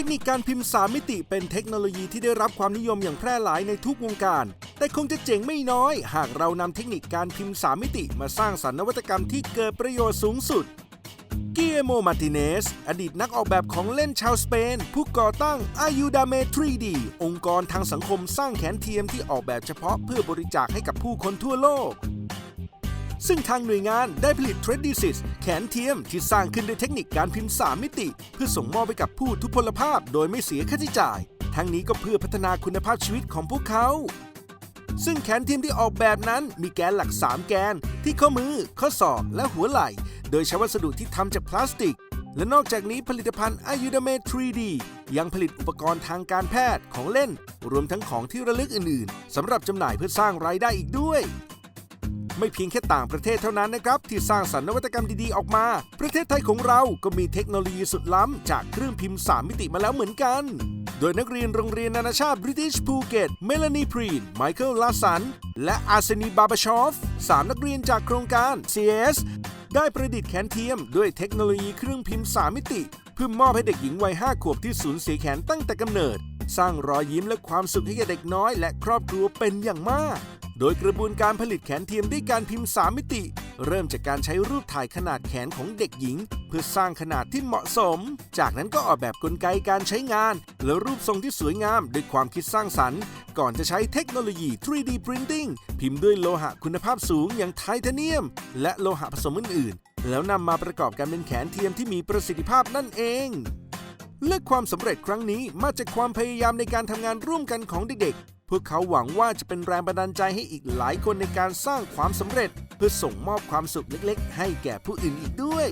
ทคนิคการพิมพ์ 3 มิติเป็นเทคโนโลยีที่ได้รับความนิยมอย่างแพร่หลายในทุกวงการ แต่คงจะเจ๋งไม่น้อย หากเรานำเทคนิคการพิมพ์ 3 มิติมาสร้างสรรค์นวัตกรรมที่เกิดประโยชน์สูงสุดเกียโม มาติเนส อดีตนักออกแบบของเล่นชาวสเปน ผู้ก่อตั้ง Ayudame 3D องค์กรทางสังคมสร้างแขนเทียมที่ออกแบบเฉพาะเพื่อบริจาคให้กับผู้คนทั่วโลก ซึ่งทางหน่วยงานได้ผลิต t r a d e s i s แขนเทียมที่สร้างขึ้นด้วยเทคนิคการพิมพ์ 3 มิติ เพื่อส่งมอบไปกับผู้ทุพพลภาพโดยไม่เสียค่าใช้จ่าย ทั้งนี้ก็เพื่อพัฒนาคุณภาพชีวิตของพวกเขา ซึ่งแขนเทียมที่ออกแบบนั้นมีแกนหลัก 3 แกน ที่ข้อมือ ข้อศอกและหัวไหล่ โดยใช้วัสดุที่ทำจากพลาสติก และนอกจากนี้ผลิตภัณฑ์ Ayudame 3D ยังผลิตอุปกรณ์ทางการแพทย์ของเล่น รวมทั้งของที่ระลึกอื่นๆสำหรับจำหน่ายเพื่อสร้างรายได้อีกด้วย ไม่เพียงแค่ต่างประเทศเท่านั้นนะครับ ที่สร้างสรรค์นวัตกรรมดีๆออกมา ประเทศไทยของเราก็มีเทคโนโลยีสุดล้ำ จากเครื่องพิมพ์ 3 มิติมาแล้วเหมือนกัน โดยนักเรียนโรงเรียนนานาชาติ British Phuket เมลานีพรีนไมเคิลลาสัน และอาร์เซนีบาบาชอฟสามนักเรียนจากโครงการ CS ได้ประดิษฐ์แขนเทียม ด้วยเทคโนโลยีเครื่องพิมพ์ 3 มิติ เพื่อมอบให้เด็กหญิงวัย 5 ขวบที่สูญเสียแขนตั้งแต่กำเนิด สร้างรอยยิ้มและความสุขให้แก่เด็กน้อยและครอบครัวเป็นอย่างมาก โดยกระบวนการผลิตแขนเทียมด้วยการพิมพ์ 3 มิติ เริ่มจากการใช้รูปถ่ายขนาดแขนของเด็กหญิง เพื่อสร้างขนาดที่เหมาะสม จากนั้นก็ออกแบบกลไกการใช้งาน และรูปทรงที่สวยงามด้วยความคิดสร้างสรรค์ ก่อนจะใช้เทคโนโลยี 3D Printing พิมพ์ด้วยโลหะคุณภาพสูงอย่างไทเทเนียม และโลหะผสมอื่นๆ แล้วนำมาประกอบกันเป็นแขนเทียมที่มีประสิทธิภาพนั่นเองและความสำเร็จครั้งนี้มาจากความพยายามในการทำงานร่วมกันของเด็ก พวกเขาหวังว่าจะเป็นแรงบันดาลใจให้อีกหลายคนในการสร้างความสำเร็จ เพื่อส่งมอบความสุขเล็กๆ ให้แก่ผู้อื่นอีกด้วย